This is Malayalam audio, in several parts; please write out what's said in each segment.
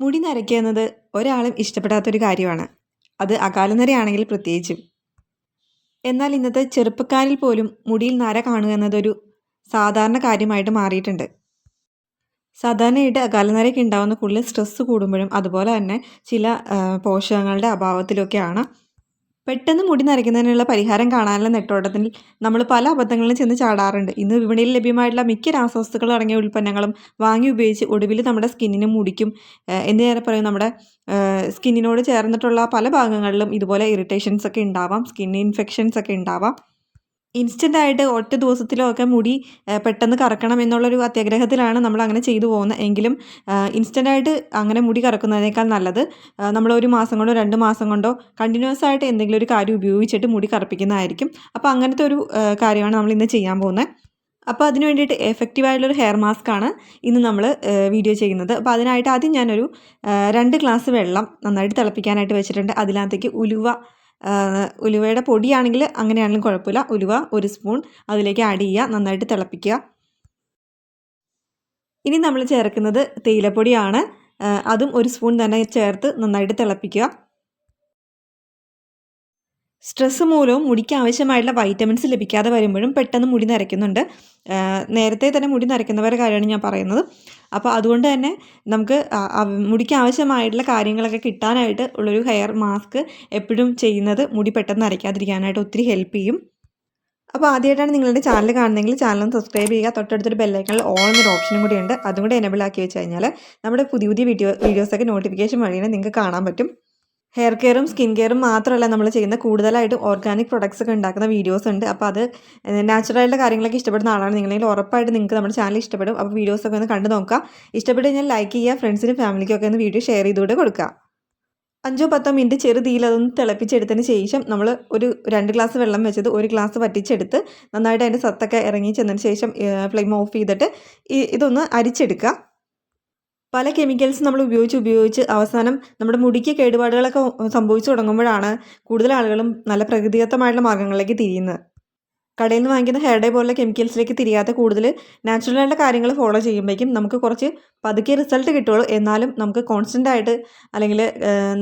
മുടി നരയ്ക്കുക എന്നത് ഒരാളും ഇഷ്ടപ്പെടാത്തൊരു കാര്യമാണ്. അത് അകാലനരയാണെങ്കിൽ പ്രത്യേകിച്ചും. എന്നാൽ ഇന്നത്തെ ചെറുപ്പക്കാരിൽ പോലും മുടിയിൽ നര കാണുക എന്നതൊരു സാധാരണ കാര്യമായിട്ട് മാറിയിട്ടുണ്ട്. സാധാരണയായിട്ട് അകാലനരയ്ക്ക് ഉണ്ടാകുന്ന കൂടുതൽ സ്ട്രെസ്സ് കൂടുമ്പോഴും അതുപോലെ തന്നെ ചില പോഷകങ്ങളുടെ അഭാവത്തിലൊക്കെയാണ് പെട്ടെന്ന് മുടി നരയ്ക്കുന്നതിനുള്ള പരിഹാരം കാണാനുള്ള നെട്ടോട്ടത്തിൽ നമ്മൾ പല അബദ്ധങ്ങളിലും ചെന്ന് ചാടാറുണ്ട്. ഇന്ന് വിപണിയിൽ ലഭ്യമായിട്ടുള്ള മിക്ക രാസവസ്തുക്കൾ അടങ്ങിയ ഉൽപ്പന്നങ്ങളും വാങ്ങി ഉപയോഗിച്ച് ഒടുവിൽ നമ്മുടെ സ്കിന്നിനും മുടിക്കും എന്ന് ഞാൻ പറയും. നമ്മുടെ സ്കിന്നിനോട് ചേർന്നിട്ടുള്ള പല ഭാഗങ്ങളിലും ഇതുപോലെ ഇറിറ്റേഷൻസ് ഒക്കെ ഉണ്ടാവാം സ്കിൻ ഇൻഫെക്ഷൻസ് ഒക്കെ ഉണ്ടാവാം. ഇൻസ്റ്റന്റ് ആയിട്ട് ഒറ്റ ദിവസത്തിലോ ഒക്കെ മുടി പെട്ടെന്ന് കറക്കണം എന്നുള്ളൊരു അത്യാഗ്രഹത്തിലാണ് നമ്മൾ അങ്ങനെ ചെയ്തു പോകുന്നത് എങ്കിലും ഇൻസ്റ്റന്റ് ആയിട്ട് അങ്ങനെ മുടി കറക്കുന്നതിനേക്കാൾ നല്ലത് നമ്മൾ ഒരു മാസം കൊണ്ടോ രണ്ട് മാസം കൊണ്ടോ കണ്ടിന്യൂസ് ആയിട്ട് എന്തെങ്കിലും ഒരു കാര്യം ഉപയോഗിച്ചിട്ട് മുടി കറപ്പിക്കുന്നതായിരിക്കും. അപ്പോൾ അങ്ങനത്തെ ഒരു കാര്യമാണ് നമ്മൾ ഇന്ന് ചെയ്യാൻ പോകുന്നത് അപ്പോൾ അതിന് വേണ്ടിയിട്ട് എഫക്റ്റീവ് ആയിട്ടുള്ളൊരു ഹെയർ മാസ്ക് ആണ് ഇന്ന് നമ്മൾ വീഡിയോ ചെയ്യുന്നത്. അപ്പോൾ അതിനായിട്ട് ആദ്യം ഞാനൊരു രണ്ട് ഗ്ലാസ് വെള്ളം നന്നായിട്ട് തിളപ്പിക്കാനായിട്ട് വെച്ചിട്ടുണ്ട്. അതിനകത്തേക്ക് ഉലുവ ഉലുവയുടെ പൊടിയാണെങ്കിൽ അങ്ങനെയാണെങ്കിലും കുഴപ്പമില്ല. ഉലുവ ഒരു സ്പൂൺ അതിലേക്ക് ആഡ് ചെയ്യുക. നന്നായിട്ട് തിളപ്പിക്കുക. ഇനി നമ്മൾ ചേർക്കുന്നത് തേയിലപ്പൊടിയാണ്. അതും ഒരു സ്പൂൺ തന്നെ ചേർത്ത് നന്നായിട്ട് തിളപ്പിക്കുക. സ്ട്രെസ് മൂലവും മുടിക്ക് ആവശ്യമായിട്ടുള്ള വൈറ്റമിൻസ് ലഭിക്കാതെ വരുമ്പോഴും പെട്ടെന്ന് മുടി നരയ്ക്കുന്നുണ്ട്. നേരത്തെ തന്നെ മുടി നരയ്ക്കുന്നവരുടെ കാര്യമാണ് ഞാൻ പറയുന്നത്. അപ്പോൾ അതുകൊണ്ട് തന്നെ നമുക്ക് മുടിക്ക് ആവശ്യമായിട്ടുള്ള കാര്യങ്ങളൊക്കെ കിട്ടാനായിട്ട് ഉള്ളൊരു ഹെയർ മാസ്ക് എപ്പോഴും ചെയ്യുന്നത് മുടി പെട്ടെന്ന് നരയ്ക്കാതിരിക്കാനായിട്ട് ഒത്തിരി ഹെൽപ്പ് ചെയ്യും. അപ്പോൾ ആദ്യമായിട്ടാണ് നിങ്ങളുടെ ചാനൽ കാണുന്നതെങ്കിൽ ചാനൽ സബ്സ്ക്രൈബ് ചെയ്യുക. തൊട്ടടുത്തൊരു ബെല്ലൈക്കണിൽ ഓൺ എന്നൊരു ഓപ്ഷനും കൂടി ഉണ്ട്. അതും കൂടി എനബിൾ ആക്കി വെച്ച് കഴിഞ്ഞാൽ നമ്മുടെ പുതിയ പുതിയ വീഡിയോ വീഡിയോസൊക്കെ നോട്ടിഫിക്കേഷൻ വഴിയാണ് നിങ്ങൾക്ക് കാണാൻ പറ്റും. ഹെയർ കെയറും സ്കിൻ കെയറും മാത്രമല്ല നമ്മൾ ചെയ്യുന്ന കൂടുതലായിട്ട് ഓർഗാനിക് പ്രൊഡക്ട്സ് ഒക്കെ ഉണ്ടാക്കുന്ന വീഡിയോസ് ഉണ്ട്. അപ്പോൾ അത് നാച്ചുറലായിട്ടുള്ള കാര്യങ്ങളൊക്കെ ഇഷ്ടപ്പെടുന്ന ആളാണ് നിങ്ങളെങ്കിൽ ഉറപ്പായിട്ട് നിങ്ങൾക്ക് നമ്മുടെ ചാനൽ ഇഷ്ടപ്പെടും. അപ്പോൾ വീഡിയോസൊക്കെ ഒന്ന് കണ്ടു നോക്കുക ഇഷ്ടപ്പെട്ട് കഴിഞ്ഞാൽ ലൈക്ക് ചെയ്യുക ഫ്രണ്ട്സിനും ഫാമിലിക്കും ഒക്കെ ഒന്ന് വീഡിയോ ഷെയർ ചെയ്തുകൂടെ കൊടുക്കുക. അഞ്ചോ പത്തോ മിനിറ്റ് ചെറുതീയിൽ അതൊന്ന് തിളപ്പിച്ചെടുത്തതിന് ശേഷം നമ്മൾ ഒരു രണ്ട് ഗ്ലാസ് വെള്ളം വെച്ചത് ഒരു ഗ്ലാസ് വറ്റിച്ചെടുത്ത് നന്നായിട്ട് അതിന്റെ സത്തൊക്കെ ഇറങ്ങി ചെന്നതിന് ശേഷം ഫ്ലെയിം ഓഫ് ചെയ്തിട്ട് ഇതൊന്ന് അരിച്ചെടുക്കുക. പല കെമിക്കൽസ് നമ്മൾ ഉപയോഗിച്ച് ഉപയോഗിച്ച് അവസാനം നമ്മുടെ മുടിക്ക് കേടുപാടുകളൊക്കെ സംഭവിച്ചു തുടങ്ങുമ്പോഴാണ് കൂടുതൽ ആളുകളും നല്ല പ്രകൃതിദത്തമായിട്ടുള്ള മാർഗങ്ങളിലേക്ക് തിരിയുന്നത്. കടയിൽ നിന്ന് വാങ്ങിക്കുന്ന ഹെയർ ഡേ പോലുള്ള കെമിക്കൽസിലേക്ക് തിരിയാതെ കൂടുതൽ നാച്ചുറലായിട്ടുള്ള കാര്യങ്ങൾ ഫോളോ ചെയ്യുമ്പോഴേക്കും നമുക്ക് കുറച്ച് പതുക്കെ റിസൾട്ട് കിട്ടുള്ളൂ എന്നാലും നമുക്ക് കോൺസ്റ്റന്റ് ആയിട്ട് അല്ലെങ്കിൽ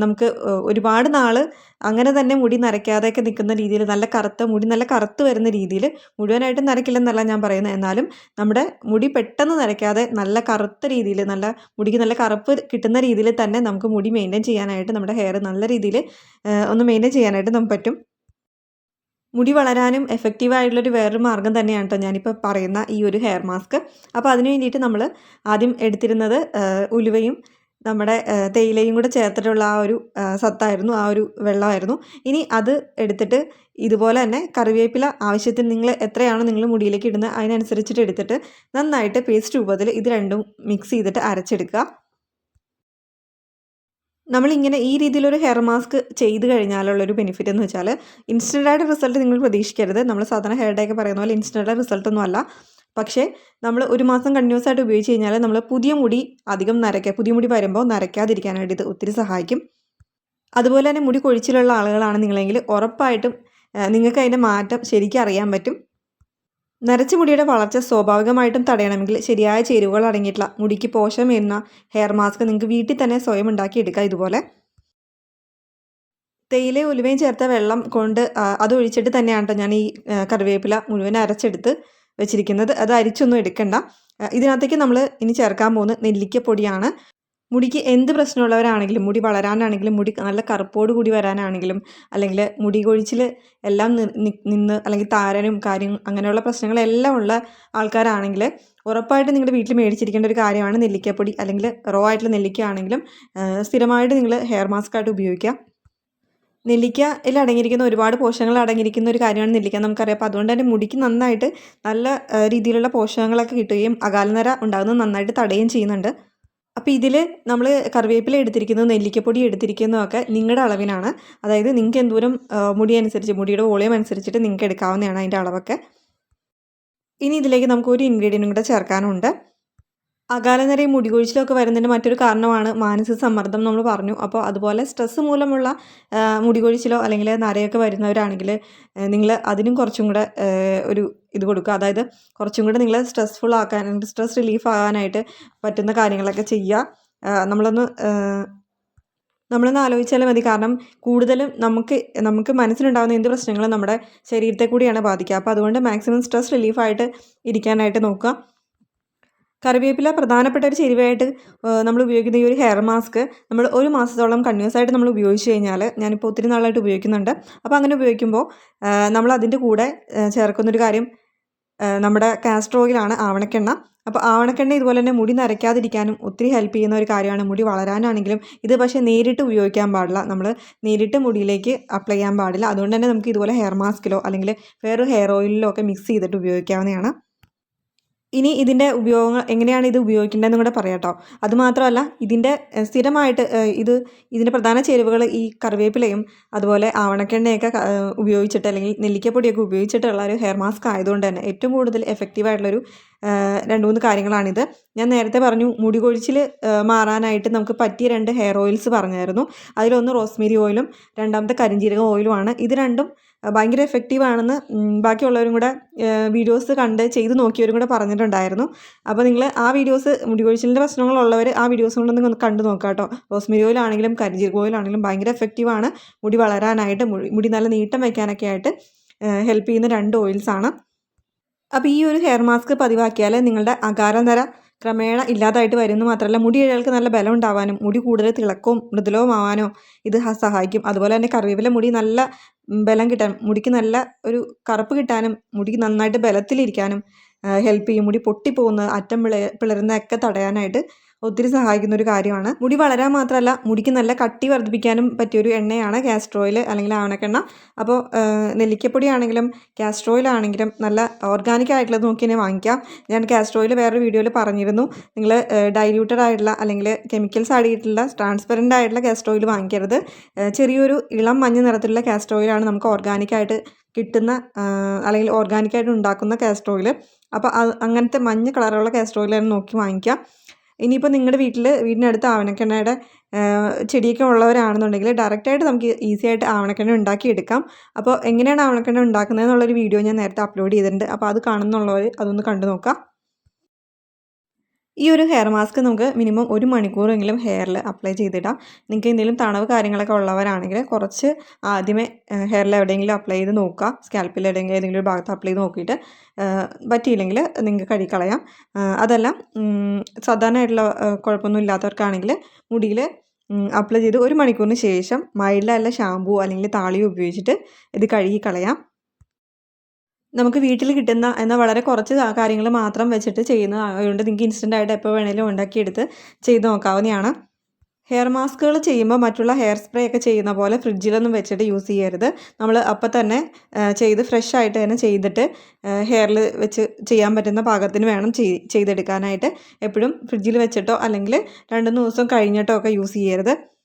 നമുക്ക് ഒരുപാട് നാൾ അങ്ങനെ തന്നെ മുടി നരയ്ക്കാതെയൊക്കെ നിൽക്കുന്ന രീതിയിൽ നല്ല കറുത്ത മുടി നല്ല കറുത്ത് വരുന്ന രീതിയിൽ മുഴുവനായിട്ടും നരയ്ക്കില്ലെന്നല്ല ഞാൻ പറയുന്നത്. എന്നാലും നമ്മുടെ മുടി പെട്ടെന്ന് നരയ്ക്കാതെ നല്ല കറുത്ത രീതിയിൽ നല്ല മുടിക്ക് നല്ല കറുപ്പ് കിട്ടുന്ന രീതിയിൽ തന്നെ നമുക്ക് മുടി മെയിന്റെയിൻ ചെയ്യാനായിട്ട് നമ്മുടെ ഹെയർ നല്ല രീതിയിൽ ഒന്ന് മെയിന്റെയിൻ ചെയ്യാനായിട്ട് നമുക്ക് പറ്റും. മുടി വളരാനും എഫക്റ്റീവായിട്ടുള്ളൊരു വേറൊരു മാർഗം തന്നെയാണ് കേട്ടോ ഞാനിപ്പോൾ പറയുന്ന ഈ ഒരു ഹെയർ മാസ്ക് അപ്പോൾ അതിന് വേണ്ടിയിട്ട് നമ്മൾ ആദ്യം എടുത്തിരുന്നത് ഉലുവയും നമ്മുടെ തേയിലയും കൂടെ ചേർത്തിട്ടുള്ള ആ ഒരു സത്തായിരുന്നു ആ ഒരു വെള്ളമായിരുന്നു. ഇനി അത് എടുത്തിട്ട് ഇതുപോലെ തന്നെ കറിവേപ്പില ആവശ്യത്തിന് നിങ്ങൾ എത്രയാണോ നിങ്ങൾ മുടിയിലേക്ക് ഇടുന്നത് അതിനനുസരിച്ചിട്ട് എടുത്തിട്ട് നന്നായിട്ട് പേസ്റ്റ് രൂപത്തിൽ ഇത് രണ്ടും മിക്സ് ചെയ്തിട്ട് അരച്ചെടുക്കുക. നമ്മളിങ്ങനെ ഈ രീതിയിലൊരു ഹെയർ മാസ്ക് ചെയ്ത് കഴിഞ്ഞാലുള്ളൊരു ബെനിഫിറ്റ് എന്ന് വെച്ചാൽ ഇൻസ്റ്റന്റായിട്ട് റിസൾട്ട് നിങ്ങൾ പ്രതീക്ഷിക്കരുത്. നമ്മൾ സാധാരണ ഹെയർ ഡേ ഒക്കെ പറയുന്ന പോലെ ഇൻസ്റ്റന്റ് റിസൾട്ടൊന്നും അല്ല. പക്ഷേ നമ്മൾ ഒരു മാസം കണ്ടിന്യൂസ് ആയിട്ട് ഉപയോഗിച്ച് കഴിഞ്ഞാൽ നമ്മൾ പുതിയ മുടി അധികം നരയ്ക്കുക പുതിയ മുടി വരുമ്പോൾ നരയ്ക്കാതിരിക്കാനായിട്ട് ഇത് ഒത്തിരി സഹായിക്കും. അതുപോലെ തന്നെ മുടി കൊഴിച്ചിലുള്ള ആളുകളാണ് നിങ്ങളെങ്കിൽ ഉറപ്പായിട്ടും നിങ്ങൾക്ക് അതിന്റെ മാറ്റം ശരിക്കും അറിയാൻ പറ്റും. നരച്ച മുടിയുടെ വളർച്ച സ്വാഭാവികമായിട്ടും തടയണമെങ്കിൽ ശരിയായ ചേരുവകൾ അടങ്ങിയിട്ടുള്ള മുടിക്ക് പോഷമേരുന്ന ഹെയർ മാസ്ക് നിങ്ങൾക്ക് വീട്ടിൽ തന്നെ സ്വയം എടുക്കാം ഇതുപോലെ. തേയില ഉലുവയും ചേർത്ത വെള്ളം കൊണ്ട് അത് ഒഴിച്ചിട്ട് തന്നെയാണ് കേട്ടോ ഞാൻ ഈ കറിവേപ്പില മുഴുവൻ അരച്ചെടുത്ത് വെച്ചിരിക്കുന്നത്. അത് അരിച്ചൊന്നും എടുക്കണ്ട. ഇതിനകത്തേക്ക് നമ്മൾ ഇനി ചേർക്കാൻ പോകുന്നത് നെല്ലിക്കപ്പൊടിയാണ്. മുടിക്ക് എന്ത് പ്രശ്നമുള്ളവരാണെങ്കിലും മുടി വളരാനാണെങ്കിലും മുടി നല്ല കറുപ്പോട് കൂടി വരാനാണെങ്കിലും അല്ലെങ്കിൽ മുടി കൊഴിച്ചിൽ എല്ലാം നിന്ന് അല്ലെങ്കിൽ താരനും കാര്യം അങ്ങനെയുള്ള പ്രശ്നങ്ങളെല്ലാം ഉള്ള ആൾക്കാരാണെങ്കിൽ ഉറപ്പായിട്ട് നിങ്ങളുടെ വീട്ടിൽ മേടിച്ചിരിക്കേണ്ട ഒരു കാര്യമാണ് നെല്ലിക്കപ്പൊടി അല്ലെങ്കിൽ റോ ആയിട്ടുള്ള നെല്ലിക്ക ആണെങ്കിലും സ്ഥിരമായിട്ട് നിങ്ങൾ ഹെയർ മാസ്ക് ആയിട്ട് ഉപയോഗിക്കുക. നെല്ലിക്കയിൽ അടങ്ങിയിരിക്കുന്ന ഒരുപാട് പോഷകങ്ങൾ അടങ്ങിയിരിക്കുന്ന ഒരു കാര്യമാണ് നെല്ലിക്ക നമുക്കറിയാം. അപ്പോൾ അതുകൊണ്ട് തന്നെ മുടിക്ക് നന്നായിട്ട് നല്ല രീതിയിലുള്ള പോഷകങ്ങളൊക്കെ കിട്ടുകയും അകാലനര ഉണ്ടാകുന്നത് നന്നായിട്ട് തടയുകയും ചെയ്യുന്നുണ്ട്. അപ്പോൾ ഇതിൽ നമ്മൾ കറിവേപ്പില എടുത്തിരിക്കുന്നു നെല്ലിക്കപ്പൊടി എടുത്തിരിക്കുന്നതൊക്കെ നിങ്ങളുടെ അളവിനാണ്. അതായത് നിങ്ങൾക്ക് എന്തോരം മുടി അനുസരിച്ച് മുടിയുടെ വോളിയം അനുസരിച്ചിട്ട് നിങ്ങൾക്ക് എടുക്കാവുന്നതാണ് അതിന്റെ അളവൊക്കെ. ഇനി ഇതിലേക്ക് നമുക്ക് ഒരു ഇൻഗ്രീഡിയന്റും കൂടെ ചേർക്കാനുണ്ട്. അകാലനരയും മുടികൊഴിച്ചിലൊക്കെ വരുന്നതിന്റെ മറ്റൊരു കാരണമാണ് മാനസിക സമ്മർദ്ദം നമ്മൾ പറഞ്ഞു. അപ്പോൾ അതുപോലെ സ്ട്രെസ്സ് മൂലമുള്ള മുടികൊഴിച്ചിലോ അല്ലെങ്കിൽ നരയൊക്കെ വരുന്നവരാണെങ്കിൽ നിങ്ങൾ അതിനും കുറച്ചും കൂടെ ഒരു ഇത് കൊടുക്കുക. അതായത് കുറച്ചും കൂടെ നിങ്ങൾ സ്ട്രെസ്ഫുൾ ആക്കാൻ സ്ട്രെസ് റിലീഫ് ആകാനായിട്ട് പറ്റുന്ന കാര്യങ്ങളൊക്കെ ചെയ്യുക. നമ്മളൊന്ന് നമ്മളൊന്ന് ആലോചിച്ചാൽ മതി. കാരണം കൂടുതലും നമുക്ക് നമുക്ക് മനസ്സിലുണ്ടാകുന്ന എന്ത് പ്രശ്നങ്ങളും നമ്മുടെ ശരീരത്തെ കൂടിയാണ് ബാധിക്കുക. അപ്പോൾ അതുകൊണ്ട് മാക്സിമം സ്ട്രെസ് റിലീഫായിട്ട് ഇരിക്കാനായിട്ട് നോക്കുക. കറിവേപ്പില പ്രധാനപ്പെട്ട ഒരു ചെരുവായിട്ട് നമ്മൾ ഉപയോഗിക്കുന്ന ഈ ഒരു ഹെയർ മാസ്ക് നമ്മൾ ഒരു മാസത്തോളം കണ്ടിന്യൂസ് ആയിട്ട് നമ്മൾ ഉപയോഗിച്ച് കഴിഞ്ഞാൽ ഞാനിപ്പോൾ ഒത്തിരി നാളായിട്ട് ഉപയോഗിക്കുന്നുണ്ട്. അപ്പോൾ അങ്ങനെ ഉപയോഗിക്കുമ്പോൾ നമ്മൾ അതിന്റെ കൂടെ ചേർക്കുന്നൊരു കാര്യം നമ്മുടെ കാസ്റ്റർ ഓയിലാണ് ആവണക്കെണ്ണ. അപ്പോൾ ആവണക്കെണ്ണ ഇതുപോലെ തന്നെ മുടി നരയ്ക്കാതിരിക്കാനും ഒത്തിരി ഹെൽപ്പ് ചെയ്യുന്ന ഒരു കാര്യമാണ്. മുടി വളരാനാണെങ്കിലും ഇത് പക്ഷേ നേരിട്ട് ഉപയോഗിക്കാൻ പാടില്ല. നമ്മൾ നേരിട്ട് മുടിയിലേക്ക് അപ്ലൈ ചെയ്യാൻ പാടില്ല. അതുകൊണ്ട് തന്നെ നമുക്ക് ഇതുപോലെ ഹെയർ മാസ്കിലോ അല്ലെങ്കിൽ വേറൊരു ഹെയർ ഓയിലിലോ ഒക്കെ മിക്സ് ചെയ്തിട്ട് ഉപയോഗിക്കാവുന്നതാണ്. ഇനി ഇതിന്റെ ഉപയോഗങ്ങൾ എങ്ങനെയാണ് ഇത് ഉപയോഗിക്കേണ്ടതെന്ന് കൂടെ പറയാം കേട്ടോ അതുമാത്രമല്ല ഇതിന്റെ സ്ഥിരമായിട്ട് ഇത് ഇതിന്റെ പ്രധാന ചേരുവകൾ ഈ കറിവേപ്പിലയും അതുപോലെ ആവണക്കെണ്ണയൊക്കെ ഉപയോഗിച്ചിട്ട് അല്ലെങ്കിൽ നെല്ലിക്കപ്പൊടിയൊക്കെ ഉപയോഗിച്ചിട്ടുള്ള ഒരു ഹെയർ മാസ്ക് ആയതുകൊണ്ട് തന്നെ ഏറ്റവും കൂടുതൽ എഫക്റ്റീവ് ആയിട്ടുള്ളൊരു രണ്ട് മൂന്ന് കാര്യങ്ങളാണിത്. ഞാൻ നേരത്തെ പറഞ്ഞു മുടി കൊഴിച്ചിൽ മാറാനായിട്ട് നമുക്ക് പറ്റിയ രണ്ട് ഹെയർ ഓയിൽസ് പറഞ്ഞായിരുന്നു. അതിലൊന്ന് റോസ്മേരി ഓയിലും രണ്ടാമത്തെ കരിഞ്ജീരക ഓയിലുമാണ് ഇത് രണ്ടും ഭയങ്കര എഫക്റ്റീവാണെന്ന് ബാക്കിയുള്ളവരും കൂടെ വീഡിയോസ് കണ്ട് ചെയ്ത് നോക്കിയവരും കൂടെ പറഞ്ഞിട്ടുണ്ടായിരുന്നു. അപ്പോൾ നിങ്ങൾ ആ വീഡിയോസ് മുടികൊഴിച്ചിലിന്റെ പ്രശ്നങ്ങളുള്ളവർ ആ വീഡിയോസ് കൊണ്ടൊന്ന് കണ്ടു നോക്കാം കേട്ടോ റോസ്മേരി ഓയിലാണെങ്കിലും കരിഞ്ചീർ ഓയിലാണെങ്കിലും ഭയങ്കര എഫക്റ്റീവാണ് മുടി വളരാനായിട്ട് മുടി നല്ല നീട്ടം വയ്ക്കാനൊക്കെ ആയിട്ട് ഹെൽപ്പ് ചെയ്യുന്ന രണ്ട് ഓയിൽസാണ് അപ്പോൾ ഈ ഒരു ഹെയർ മാസ്ക് പതിവാക്കിയാൽ നിങ്ങളുടെ അകാരനിര ക്രമേണ ഇല്ലാതായിട്ട് വരുന്നു മാത്രമല്ല മുടി ഇഴകൾക്ക് നല്ല ബലം ഉണ്ടാവാനും മുടി കൂടുതൽ തിളക്കവും മൃദുലവുമാവാനോ ഇത് സഹായിക്കും. അതുപോലെ തന്നെ കറിവേപ്പില മുടി നല്ല ബലം കിട്ടാൻ മുടിക്ക് നല്ല ഒരു കറുപ്പ് കിട്ടാനും മുടിക്ക് നന്നായിട്ട് ബലത്തിലിരിക്കാനും ഹെൽപ്പ് ചെയ്യും. മുടി പൊട്ടിപ്പോകുന്നത് അറ്റം പിള പിളരുന്നതൊക്കെ തടയാനായിട്ട് ഒത്തിരി സഹായിക്കുന്ന ഒരു കാര്യമാണ്. മുടി വളരാൻ മാത്രമല്ല മുടിക്ക് നല്ല കട്ടി വർദ്ധിപ്പിക്കാനും പറ്റിയൊരു എണ്ണയാണ് കാസ്റ്റർ ഓയിൽ അല്ലെങ്കിൽ ആവണക്കെണ്ണ. അപ്പോൾ നെല്ലിക്കപ്പൊടി ആണെങ്കിലും കാസ്റ്റർ ഓയിൽ ആണെങ്കിലും നല്ല ഓർഗാനിക് ആയിട്ടുള്ളത് നോക്കി തന്നെ വാങ്ങിക്കാം. ഞാൻ കാസ്റ്റർ ഓയിൽ വേറൊരു വീഡിയോയിൽ പറഞ്ഞിരുന്നു. നിങ്ങൾ ഡൈല്യൂട്ടഡ് ആയിട്ടുള്ള അല്ലെങ്കിൽ കെമിക്കൽസ് ആടിയിട്ടുള്ള ട്രാൻസ്പെറന്റ് ആയിട്ടുള്ള കാസ്റ്റർ ഓയിൽ വാങ്ങിക്കരുത്. ചെറിയൊരു ഇളം മഞ്ഞ നിറത്തിലുള്ള കാസ്റ്റർ ഓയിലാണ് നമുക്ക് ഓർഗാനിക്കായിട്ട് കിട്ടുന്ന അല്ലെങ്കിൽ ഓർഗാനിക്കായിട്ട് ഉണ്ടാക്കുന്ന കാസ്റ്റർ ഓയിൽ അപ്പോൾ അങ്ങനത്തെ മഞ്ഞ കളറുള്ള കാസ്റ്റർ ഓയിലാണ് നോക്കി വാങ്ങിക്കാം. ഇനിയിപ്പോൾ നിങ്ങളുടെ വീട്ടിൽ വീടിനടുത്ത് ആവണക്കെണ്ണയുടെ ചെടിയൊക്കെ ഉള്ളവരാണെന്നുണ്ടെങ്കിൽ ഡയറക്റ്റായിട്ട് നമുക്ക് ഈസി ആയിട്ട് ആവണക്കെണ്ണ ഉണ്ടാക്കിയെടുക്കാം. അപ്പോൾ എങ്ങനെയാണ് ആവണക്കെണ്ണ ഉണ്ടാക്കുന്നത് എന്നുള്ളൊരു വീഡിയോ ഞാൻ നേരത്തെ അപ്ലോഡ് ചെയ്തിട്ടുണ്ട്. അപ്പോൾ അത് കാണുന്നുള്ളവർ അതൊന്ന് കണ്ടു നോക്കാം. ഈ ഒരു ഹെയർ മാസ്ക് നമുക്ക് മിനിമം ഒരു മണിക്കൂറെങ്കിലും ഹെയറിൽ അപ്ലൈ ചെയ്തിടാം. നിങ്ങൾക്ക് എന്തെങ്കിലും തണവ് കാര്യങ്ങളൊക്കെ ഉള്ളവരാണെങ്കിൽ കുറച്ച് ആദ്യമേ ഹെയറിൽ എവിടെയെങ്കിലും അപ്ലൈ ചെയ്ത് നോക്കുക. സ്കാൽപ്പിൽ എവിടെയെങ്കിലും ഏതെങ്കിലും ഒരു ഭാഗത്ത് അപ്ലൈ ചെയ്ത് നോക്കിയിട്ട് പറ്റിയില്ലെങ്കിൽ നിങ്ങൾക്ക് കഴിക്കളയാം അതെല്ലാം സാധാരണയായിട്ടുള്ള കുഴപ്പമൊന്നും ഇല്ലാത്തവർക്കാണെങ്കിൽ മുടിയിൽ അപ്ലൈ ചെയ്ത് ഒരു മണിക്കൂറിന് ശേഷം മൈൽഡായുള്ള ഷാമ്പൂ അല്ലെങ്കിൽ താളിയോ ഉപയോഗിച്ചിട്ട് ഇത് കഴുകി കളയാം നമുക്ക് വീട്ടിൽ കിട്ടുന്ന എന്നാൽ വളരെ കുറച്ച് കാര്യങ്ങൾ മാത്രം വെച്ചിട്ട് ചെയ്യുന്ന അതുകൊണ്ട് നിങ്ങൾക്ക് ഇൻസ്റ്റന്റ് ആയിട്ട് എപ്പോൾ വേണേലും ഉണ്ടാക്കിയെടുത്ത് ചെയ്ത് നോക്കാവുന്നതാണ്. ഹെയർ മാസ്കുകൾ ചെയ്യുമ്പോൾ മറ്റുള്ള ഹെയർ സ്പ്രേ ഒക്കെ ചെയ്യുന്ന പോലെ ഫ്രിഡ്ജിലൊന്നും വെച്ചിട്ട് യൂസ് ചെയ്യരുത്. നമ്മൾ അപ്പം തന്നെ ചെയ്ത് ഫ്രഷ് ആയിട്ട് തന്നെ ചെയ്തിട്ട് ഹെയറിൽ വെച്ച് ചെയ്യാൻ പറ്റുന്ന പാകത്തിന് വേണം ചെയ്- ചെയ്തെടുക്കാനായിട്ട്. എപ്പോഴും ഫ്രിഡ്ജിൽ വെച്ചിട്ടോ അല്ലെങ്കിൽ രണ്ട് മൂന്ന് ദിവസം കഴിഞ്ഞിട്ടോ ഒക്കെ യൂസ് ചെയ്യരുത്.